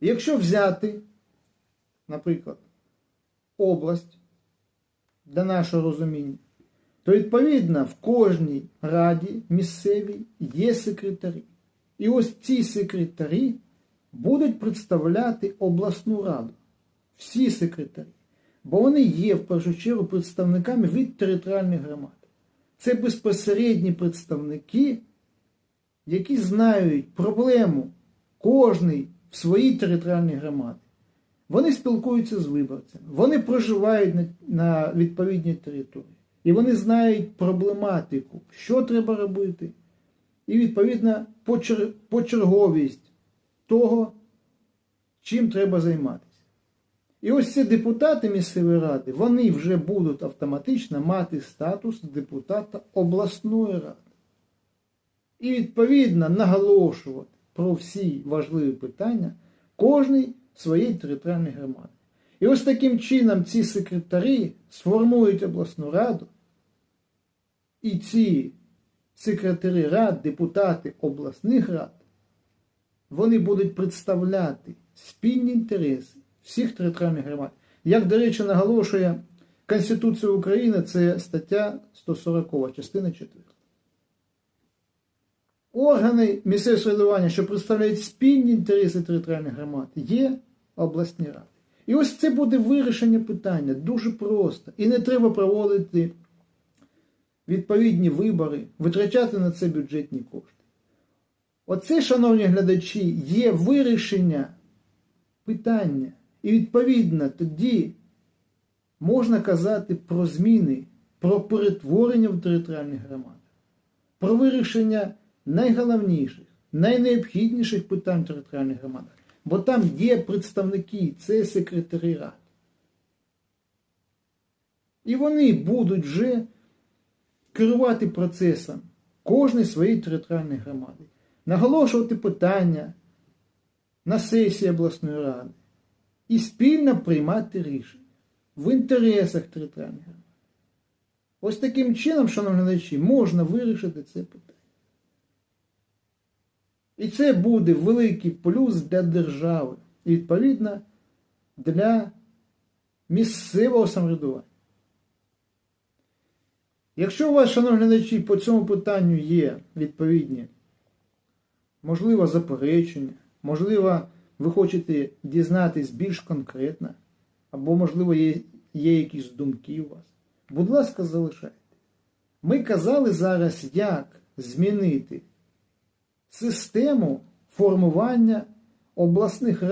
Якщо взяти, наприклад, область для нашого розуміння, то відповідно в кожній раді місцевій є секретарі. І ось ці секретарі будуть представляти обласну раду. Всі секретарі. Бо вони є в першу чергу представниками від територіальних громад. Це безпосередні представники, які знають проблему кожний в своїй територіальній громаді. Вони спілкуються з виборцями, вони проживають на, на відповідній території. І вони знають проблематику, що треба робити, і відповідно почер- почерговість того, чим треба займатися. І ось ці депутати місцевої ради, вони вже будуть автоматично мати статус депутата обласної ради. І відповідно наголошувати про всі важливі питання кожній своїй територіальній громаді. І ось таким чином ці секретарі сформують обласну раду, і ці секретарі рад, депутати обласних рад, вони будуть представляти спільні інтереси всіх територіальних громад. Як, до речі, наголошує Конституція України, це стаття 140, частина 4. Органи місцевого самоврядування, що представляють спільні інтереси територіальних громад, є обласні ради. І ось це буде вирішення питання дуже просто. І не треба проводити відповідні вибори, витрачати на це бюджетні кошти. Оце, шановні глядачі, є вирішення питання. І відповідно тоді можна казати про зміни, про перетворення в територіальних громадах, про вирішення найголовніших, найнеобхідніших питань територіальних громадах. Бо там є представники, це секретарі рад. І вони будуть вже керувати процесом кожної своєї територіальної громади, наголошувати питання на сесії обласної ради і спільно приймати рішення в інтересах територіальних громад. Ось таким чином, шановні глядачі, можна вирішити це питання. І це буде великий плюс для держави і, відповідно, для місцевого самоврядування. Якщо у вас, шановні глядачі, по цьому питанню є відповідні, можливо, заперечення, можливо, ви хочете дізнатись більш конкретно, або, можливо, є, є якісь думки у вас, будь ласка, залишайте. Ми казали зараз, як змінити систему формування обласних рад.